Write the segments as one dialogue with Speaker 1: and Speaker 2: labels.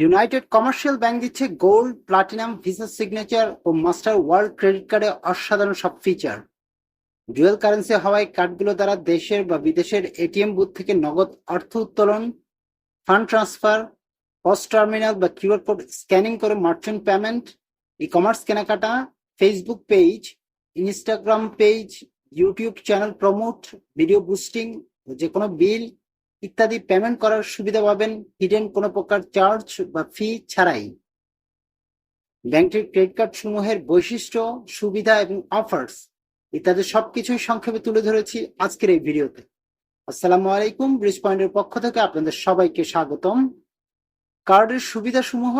Speaker 1: United commercial bank দিচ্ছে gold, platinum, Visa signature ও master world credit কার্ডে অসাধারণ সব ফিচার। ডুয়েল কারেন্সি হওয়ায় কার্ডগুলো দ্বারা দেশের বা বিদেশের এটিএম বুথ থেকে নগদ অর্থ উত্তোলন, ফান্ড ট্রান্সফার, পস্ট টার্মিনাল বা কিউআর কোড স্ক্যানিং করে মার্চেন্ট পেমেন্ট ই কমার্স কেনাকাটা, Facebook page, Instagram page, YouTube channel promote, video boosting যে কোনো বিল ইত্যাদি পেমেন্ট করার সুবিধা পাবেন। হিডেন কোনো প্রকার চার্জ বা ফি ছাড়াই। ব্যাংকের ক্রেডিট কার্ড সমূহের বৈশিষ্ট্য, সুবিধা এবং অফার্স ইত্যাদি সবকিছুই সংক্ষেপে তুলে ধরেছি আজকের এই ভিডিওতে। আসসালামু আলাইকুম ব্রিজ পয়েন্টের পক্ষ থেকে আপনাদের সবাইকে স্বাগতম। কার্ডের সুবিধা সমূহ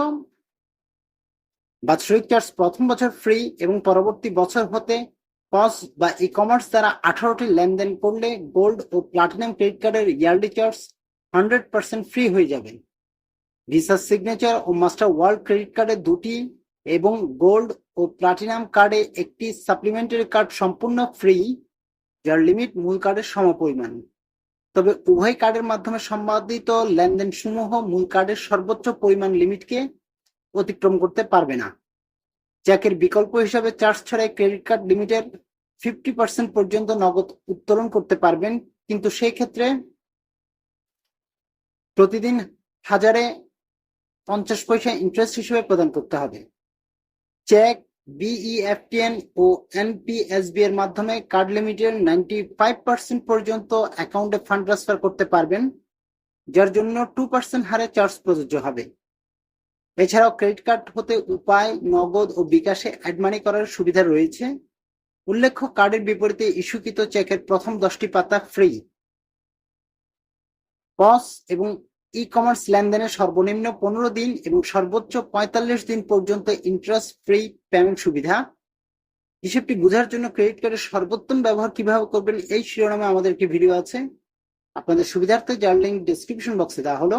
Speaker 1: বাৎসরিক চার্জ প্রথম বছর ফ্রি এবং পরবর্তী বছর হতে পস বা ই কমার্স দ্বারা আঠারোটি লেনদেন করলে গোল্ড ও প্লাটিনাম ক্রেডিট কার্ডের yearly charge hundred percent free হয়ে যাবে। ভিসা সিগনেচার ও মাস্টার ওয়ার্ল্ড ক্রেডিট কার্ডে দুটি এবং গোল্ড ও প্লাটিনাম কার্ডে একটি সাপ্লিমেন্টারি কার্ড সম্পূর্ণ ফ্রি যার লিমিট মূল কার্ডের সমপরিমাণ। তবে উভয় কার্ডের মাধ্যমে সম্পাদিত লেনদেন সমূহ মূল কার্ডের সর্বোচ্চ পরিমাণ লিমিটকে অতিক্রম করতে পারবে না। চেকের বিকল্প হিসাবে চার্জ ছাড়াই ক্রেডিট কার্ড লিমিটের ফিফটি পার্সেন্ট পর্যন্ত নগদ উত্তোলন করতে পারবেন। কিন্তু সেই ক্ষেত্রে প্রতিদিন হাজারে পঞ্চাশ পয়সা ইন্টারেস্ট হিসেবে প্রদান করতে হবে। চেক, বিইএফটিএন ও এনপিএসবি এর মাধ্যমে কার্ড লিমিটের নাইনটি ফাইভ পার্সেন্ট পর্যন্ত অ্যাকাউন্টে ফান্ড ট্রান্সফার করতে পারবেন, যার জন্য টু পার্সেন্ট হারে চার্জ প্রযোজ্য হবে। এছাড়াও ক্রেডিট কার্ড হতে উপায়, নগদ ও বিকাশে অ্যাডমানি করার সুবিধা রয়েছে। উল্লেখ্য কার্ডের বিপরীতে ইস্যুকৃত চেকের প্রথম দশটি পাতা ফ্রি পস এবং ই কমার্স লেনদেনের সর্বনিম্ন পনেরো দিন এবং সর্বোচ্চ পঁয়তাল্লিশ দিন পর্যন্ত ইন্টারেস্ট ফ্রি পেমেন্ট সুবিধা। হিসেবটি বোঝার জন্য ক্রেডিট কার্ডের সর্বোত্তম ব্যবহার কীভাবে করবেন এই শিরোনামে আমাদের একটি ভিডিও আছে। আপনাদের সুবিধার্থে যার লিঙ্ক ডিসক্রিপশন বক্সে দেওয়া হলো।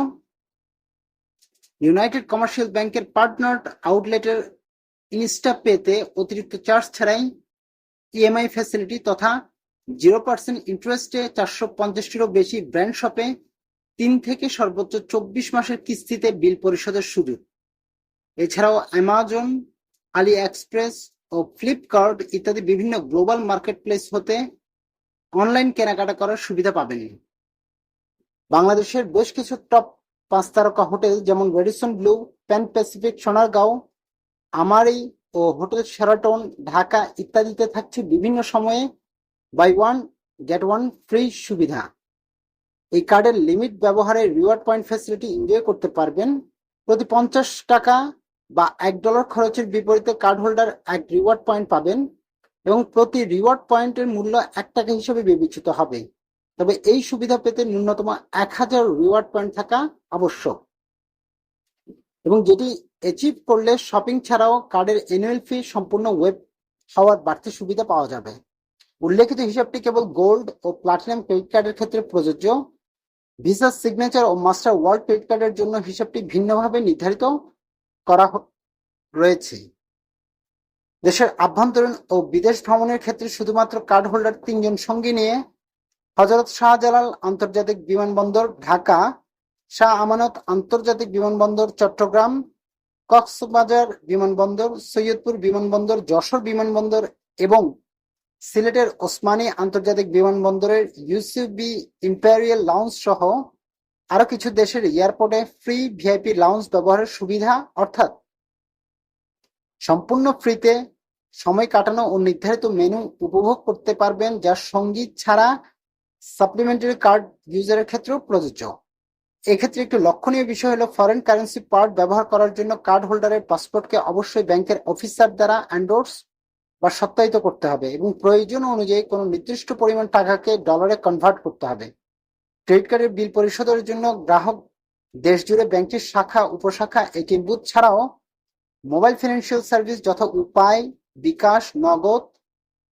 Speaker 1: ইউনাইটেড কমার্শিয়াল ব্যাংকের পার্টনার আউটলেটের ইনস্টা পেতে অতিরিক্ত চার্জ ছাড়াই ইএমআই ফ্যাসিলিটি তথা জিরো পার্সেন্ট ইন্টারেস্টে চারশো পঞ্চাশটিরও বেশি ব্র্যান্ড শপে তিন থেকে সর্বোচ্চ চব্বিশ মাসের কিস্তিতে বিল পরিশোধের সুযোগ। এছাড়াও অ্যামাজন আলি এক্সপ্রেস ও ফ্লিপকার্ট ইত্যাদি বিভিন্ন গ্লোবাল মার্কেট প্লেস হতে অনলাইন কেনাকাটা করার সুবিধা পাবেন। বাংলাদেশের বেশ কিছু টপ পাঁচ তারকা হোটেল, যেমন Radisson Blu Pan Pacific Sonargaon Amari ও হোটেল সেরাটন ঢাকা ইত্যাদিতে থাকছে বিভিন্ন সময়ে buy one get one free সুবিধা। এই কার্ডের লিমিট ব্যবহারে রিওয়ার্ড পয়েন্ট ফ্যাসিলিটি এনজয় করতে পারবেন। প্রতি পঞ্চাশ টাকা বা এক ডলার খরচের বিপরীতে কার্ড হোল্ডার এক রিওয়ার্ড পয়েন্ট পাবেন এবং প্রতি রিওয়ার্ড পয়েন্টের মূল্য এক টাকা হিসেবে বিবেচিত হবে। তবে এই সুবিধা পেতে ন্যূনতম এক হাজার রিওয়ার্ড পয়েন্ট থাকা আবশ্যক। এবং যেটি অ্যাচিভ করলে শপিং ছাড়াও কার্ডের অ্যানুয়াল ফি সম্পূর্ণ ওয়েব হওয়ার বাড়তি সুবিধা পাওয়া যাবে। উল্লেখিত হিসাবটি কেবল গোল্ড ও প্লাটিনাম ক্রেডিট কার্ডের ক্ষেত্রে প্রযোজ্য। ভিসা সিগনেচার ও মাস্টার ওয়ার্ল্ড ক্রেডিট কার্ডের জন্য হিসাবটি ভিন্নভাবে নির্ধারিত করা রয়েছে। দেশের আভ্যন্তরীণ ও বিদেশ ভ্রমণের ক্ষেত্রে শুধুমাত্র কার্ড হোল্ডার তিনজন সঙ্গী নিয়ে হজরত শাহজালাল আন্তর্জাতিক বিমানবন্দর ঢাকা, শাহ আমানত আন্তর্জাতিক বিমানবন্দর চট্টগ্রাম, কক্সবাজার বিমানবন্দর, সৈয়দপুর বিমানবন্দর, যশোর বিমানবন্দর এবং সিলেটের ওসমানী আন্তর্জাতিক বিমানবন্দরের ইউসিবি ইম্পেরিয়াল লাউঞ্জ সহ আরও কিছু দেশের এয়ারপোর্টে ফ্রি ভিআইপি লাউঞ্জ ব্যবহারের সুবিধা, অর্থাৎ সম্পূর্ণ ফ্রিতে সময় কাটানো ও নির্ধারিত মেনু উপভোগ করতে পারবেন, যা সংগীত ছাড়া সাপ্লিমেন্টারি কার্ড ইউজারের ক্ষেত্রেও প্রযোজ্য। এক্ষেত্রে একটি লক্ষণীয় বিষয় হলো ফরেন কারেন্সি পার্ট ব্যবহার করার জন্য কার্ড হোল্ডারের পাসপোর্টকে অবশ্যই ব্যাংকের অফিসার দ্বারা অ্যান্ডোর্স বা সত্যায়িত করতে হবে এবং প্রয়োজন অনুযায়ী কোনো নির্দিষ্ট পরিমাণ টাকাকে ডলারে কনভার্ট করতে হবে। ক্রেডিট কার্ডের বিল পরিশোধের জন্য গ্রাহক দেশ জুড়ে ব্যাংকের শাখা, উপশাখা, এটিএম বুথ ছাড়াও মোবাইল ফিনান্সিয়াল সার্ভিস যথা উপায়, বিকাশ, নগদ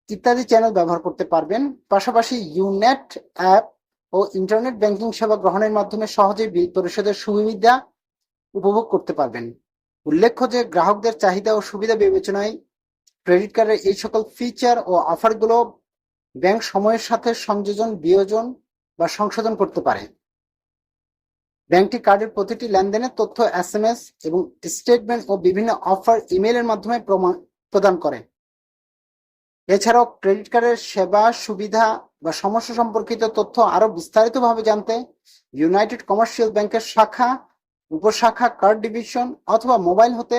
Speaker 1: ইত্যাদি চ্যানেল ব্যবহার করতে পারবেন। পাশাপাশি ইউনেট অ্যাপ ও ইন্টারনেট ব্যাংকিং সেবা গ্রহণের মাধ্যমে সহজেই বিল পরিশোধের সুবিধা উপভোগ করতে পারবেন। উল্লেখ্য যে গ্রাহকদের চাহিদা ও সুবিধা বিবেচনায় ক্রেডিট কার্ডের এই সকল ফিচার ও অফারগুলো ব্যাংক সময়ের সাথে সংযোজন, বিয়োজন বা সংশোধন করতে পারে। ব্যাংকটি কার্ডের প্রতিটি লেনদেনের তথ্য এস এম এস এবং স্টেটমেন্ট ও বিভিন্ন অফার ইমেলের মাধ্যমে প্রমা- প্রদান করে। এছাড়াও ক্রেডিট কার্ডের সেবা, সুবিধা বা সমস্যা সম্পর্কিত তথ্য আরও বিস্তারিতভাবে জানতে ইউনাইটেড কমার্শিয়াল ব্যাংকের শাখা, উপশাখা কার্ড ডিভিশন অথবা মোবাইল হতে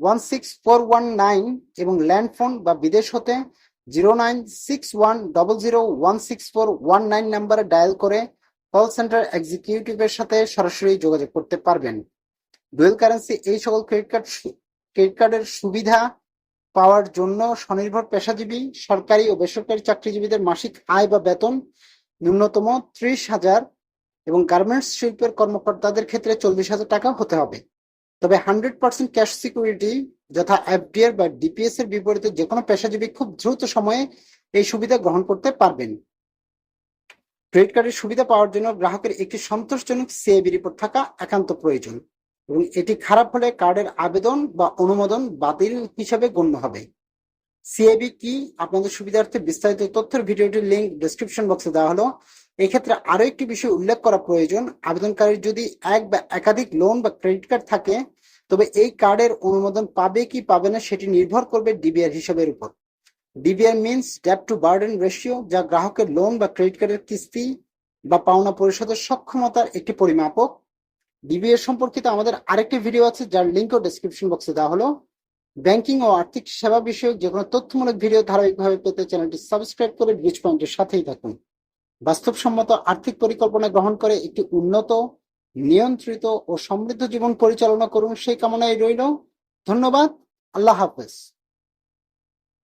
Speaker 1: one six four one nine এবং ল্যান্ডফোন বা বিদেশ হতে zero nine six one double zero one six four one nine নাম্বারে ডায়াল করে কল সেন্টার এক্সিকিউটিভের সাথে সরাসরি যোগাযোগ করতে পারবেন। ডুয়েল কারেন্সি এই সকল ক্রেডিট কার্ড ক্রেডিট কার্ডের সুবিধা পাওয়ার জন্য স্বনির্ভর পেশাজীবী, সরকারি ও বেসরকারি চাকরিজীবীদের মাসিক আয় বা বেতন ন্যূনতম ত্রিশ হাজার এবং গার্মেন্টস শিল্পের কর্মকর্তাদের ক্ষেত্রে চল্লিশ হাজার টাকা হতে হবে। তবে হান্ড্রেড পার্সেন্ট ক্যাশ সিকিউরিটি যথা এফডিআর বা ডিপিএস এর বিপরীতে যে কোনো পেশাজীবী খুব দ্রুত সময়ে এই সুবিধা গ্রহণ করতে পারবেন। ক্রেডিট কার্ডের সুবিধা পাওয়ার জন্য গ্রাহকের একটি সন্তোষজনক সিএবি রিপোর্ট থাকা একান্ত প্রয়োজন। এবং এটি খারাপ হলে কার্ডের আবেদন বা অনুমোদন বাতিল হিসাবে গণ্য হবে। সিএবি কি? আপনাদের সুবিধার্থে বিস্তারিত তথ্যের ভিডিওটির লিঙ্ক ডেসক্রিপশন বক্সে দেওয়া হলো। এক্ষেত্রে আরও একটি বিষয় উল্লেখ করা প্রয়োজন। আবেদনকারীর যদি এক বা একাধিক লোন বা ক্রেডিট কার্ড থাকে, তবে এই কার্ডের অনুমোদন পাবে কি পাবে না সেটি নির্ভর করবে ডিবিআর হিসাবের উপর। DBR means debt to burden ratio যা গ্রাহকের লোন বা ক্রেডিট কার্ডের কিস্তি বা পাওনা পরিশোধের সক্ষমতার একটি পরিমাপক। ডিবিএর সম্পর্কিত আমাদের আরেকটি ভিডিও আছে, যার লিঙ্কও ডেসক্রিপশন বক্সে দেওয়া হলো। ব্যাংকিং ও আর্থিক সেবা বিষয়ক যে কোনো তথ্যমূলক ভিডিও ধারাবাহিকভাবে পেতে চ্যানেলটি সাবস্ক্রাইব করে ব্রিজ পয়েন্টের সাথেই থাকুন। বাস্তবসম্মত আর্থিক পরিকল্পনা গ্রহণ করে একটি উন্নত, নিয়ন্ত্রিত ও সমৃদ্ধ জীবন পরিচালনা করুন সেই কামনায় রইল। ধন্যবাদ। আল্লাহ হাফেজ।